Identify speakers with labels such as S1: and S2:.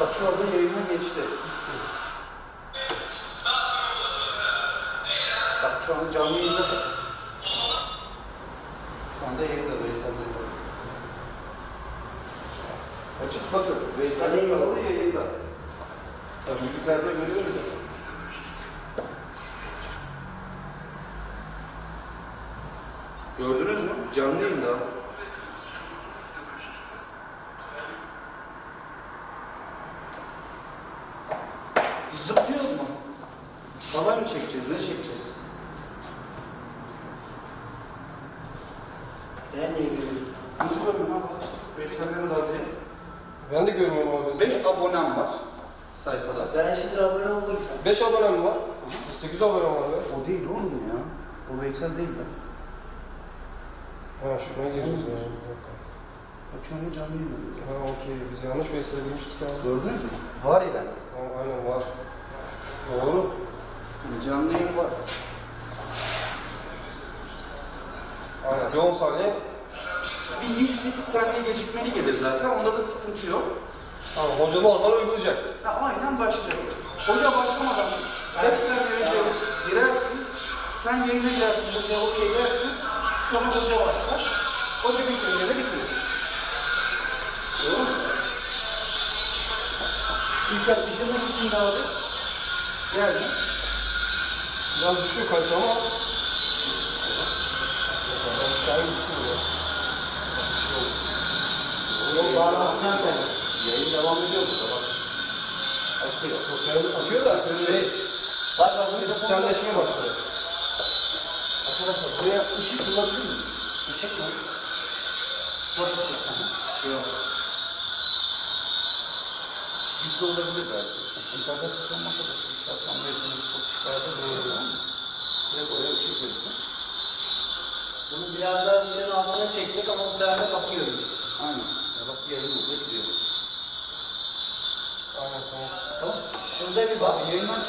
S1: Bak şu anda yayına geçti. Bak şu an canlı yayında. Şu anda yayında Veysel Duygu. Açık bakın. Veysel Duygu yayında. Bak bilgisayarda görüyoruz. ya. Gördünüz mü? Canlı yayında. Zıplıyoruz mu? Halay mı çekeceğiz? Ne çekeceğiz?
S2: Ben de görüyorum.
S1: Nasıl görüyorum ha? Veysel Mehmet abi.
S3: Ben de görmüyorum abi.
S1: 5 abonem var sayfada.
S2: Ben şimdi abone oldum.
S3: 5 abonem var. 8 abonem var be.
S1: O değil oğlum ya. O Veysel değil lan.
S3: Ha şuraya gireceğiz ya. Bir dakika.
S1: An canlı yayında.
S3: Ha okey. Biz yanlış Veysel'e girmişiz ya.
S1: Gördünüz mü?
S2: Var ya ben.
S3: Ha, aynen var. Doğru.
S1: Canlı yayın var.
S3: Aynen. Bir 10 saniye.
S1: Bir ilk 8 saniye gecikmeli gelir zaten. Onda da sıkıntı yok.
S3: Tamam hoca normal uygulayacak.
S1: Ha, aynen başlayacak. Hoca başlamadan 5 saniye önce girersin. Sen yayına girersin. Hocaya okey dersin. Sonra hoca başlar. Hoca bitirince de bitirir. Doğru mu? İlk açıcımız için de abi. Geldi.
S3: Biraz düşüyor kalite ama.
S2: Yok bağlantından ben.
S1: Yayın devam ediyor burada bak. Akıyor.
S3: Akıyor da şey,
S2: bak burada
S3: kişiselleşme başlıyor.
S2: Arkadaşlar buraya ışık bulabilir miyiz? Işık mı? Spot ışık.
S1: Yok. Bizde olabilir belki. İnternet kısılmasa da sıkışlarsan verdiğiniz pozitiflerde doğru ama direkt oraya verirsin.
S2: Bunu biraz daha ışığın altına çeksek ama bu sefer de bakıyorum.
S1: Aynen. Ya bak yayın burada gidiyor.
S3: Aynen tamam.
S1: Tamam.
S2: Şurada bir bak.
S1: Yayından